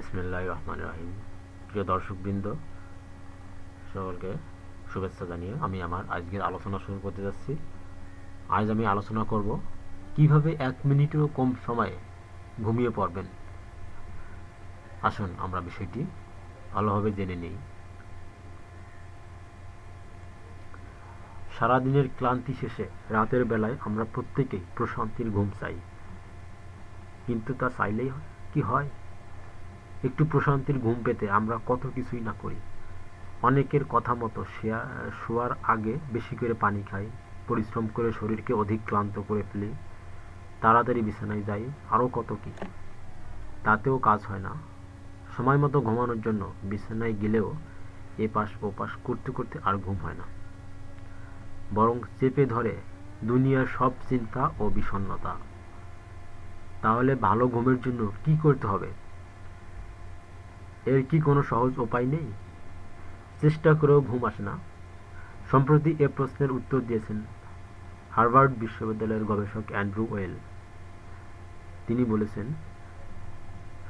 ইসমিল্লাহ রহমান রাহিম প্রিয় দর্শকবৃন্দ, সকলকে শুভেচ্ছা জানিয়ে আমি আমার আজকের আলোচনা শুরু করতে যাচ্ছি। আজ আমি আলোচনা করব কীভাবে এক মিনিটেরও কম সময়ে ঘুমিয়ে পড়বেন। আসুন আমরা বিষয়টি ভালোভাবে জেনে নিই। সারাদিনের ক্লান্তি শেষে রাতের বেলায় আমরা প্রত্যেকেই প্রশান্তির ঘুম চাই। কিন্তু তা চাইলেই কি হয়? একটু প্রশান্তির ঘুম পেতে আমরা কত কিছুই না করি। অনেকের কথা মতো শেয়া, শোয়ার আগে বেশি করে পানি খাই, পরিশ্রম করে শরীরকে অধিক ক্লান্ত করে ফেলি। তাড়াতাড়ি বিছানায় যাই আরও কত কি। তাতেও কাজ হয় না। সময় মতো ঘুমানোর জন্য বিছানায় গেলেও এপাশ ওপাশ করতে করতে আর ঘুম হয় না। বরং চেপে ধরে দুনিয়ার সব চিন্তা ও বিষণ্নতা তাহলে ভালো ঘুমের জন্য কি করতে হবে? এর কি কোনো সহজ উপায় নেই? চেষ্টা করেও ঘুম আসে না। সম্প্রতি এ প্রশ্নের উত্তর দিয়েছেন হার্ভার্ড বিশ্ববিদ্যালয়ের গবেষক অ্যান্ড্রু ওয়েল। তিনি বলেছেন,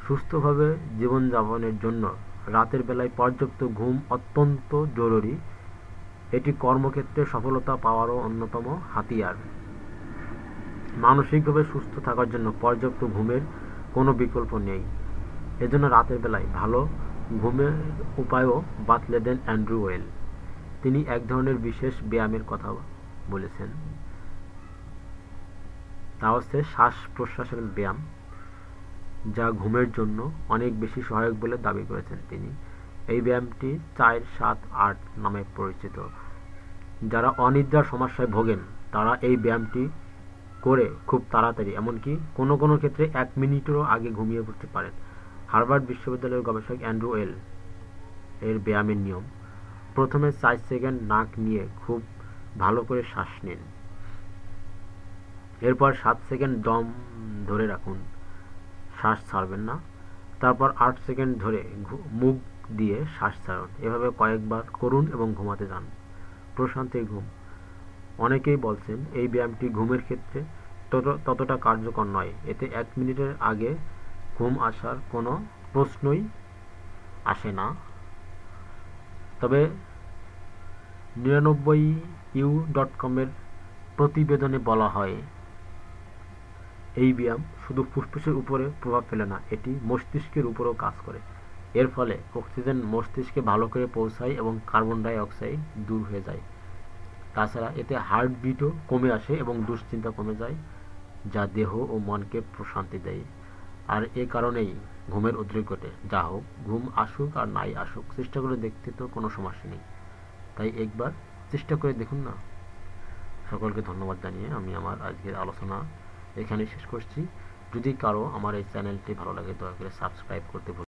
সুস্থভাবে জীবনযাপনের জন্য রাতের বেলায় পর্যাপ্ত ঘুম অত্যন্ত জরুরি। এটি কর্মক্ষেত্রে সফলতা পাওয়ারও অন্যতম হাতিয়ার। মানসিকভাবে সুস্থ থাকার জন্য পর্যাপ্ত ঘুমের কোনো বিকল্প নেই। এজন্য রাতের বেলায় ভালো ঘুমের উপায়ও বাতলে দেন অ্যান্ড্রু ওয়েল। তিনি এক ধরনের বিশেষ ব্যায়ামের কথা বলেছেন। তা হচ্ছে শ্বাস প্রশ্বাসের ব্যায়াম, যা ঘুমের জন্য অনেক বেশি সহায়ক বলে দাবি করেছেন তিনি। এই ব্যায়ামটি চার সাত আট নামে পরিচিত। যারা অনিদ্রার সমস্যায় ভোগেন, তারা এই ব্যায়ামটি করে খুব তাড়াতাড়ি, এমনকি কোনো কোনো ক্ষেত্রে এক মিনিটেরও আগে ঘুমিয়ে পড়তে পারেন। হার্ভার্ড বিশ্ববিদ্যালয়ের গবেষক অ্যান্ড্রু এল এর ব্যায়ামের নিয়ম। প্রথমে চার সেকেন্ড নাক নিয়ে খুব ভালো করে শ্বাস নিন। এরপর সাত সেকেন্ড দম ধরে রাখুন। শ্বাস ছাড়বেন না। তারপর আট সেকেন্ড ধরে মুখ দিয়ে শ্বাস ছাড়ুন। এভাবে কয়েকবার করুন এবং ঘুমাতে যান। প্রশান্তির ঘুম। অনেকেই বলছেন, এই ব্যায়ামটি ঘুমের ক্ষেত্রে তত, ততটা কার্যকর নয়। এতে এক মিনিটের আগে ঘুম আসার কোনো প্রশ্নই আসে না। তবে নিরানব্বই ইউ ডট কমের প্রতিবেদনে বলা হয়, এই ব্যায়াম শুধু ফুসফুসের উপরে প্রভাব ফেলে না, এটি মস্তিষ্কের উপরেও কাজ করে। এর ফলে অক্সিজেন মস্তিষ্কে ভালো করে পৌঁছায় এবং কার্বন ডাই অক্সাইড দূর হয়ে যায়। তাছাড়া এতে হার্টবিটও কমে আসে এবং দুশ্চিন্তা কমে যায়, যা দেহ ও মনকে প্রশান্তি দেয়। আর এ কারণেই ঘুমের উদ্রেক ঘটে। যা হোক, ঘুম আসুক আর নাই আসুক, চেষ্টা করে দেখতে তো কোনো সমস্যা নেই। তাই একবার চেষ্টা করে দেখুন না। সকলকে ধন্যবাদ জানিয়ে আমি আমার আজকের আলোচনা এখানে শেষ করছি। যদি কারও আমার এই চ্যানেলটি ভালো লাগে, দয়া করে সাবস্ক্রাইব করতে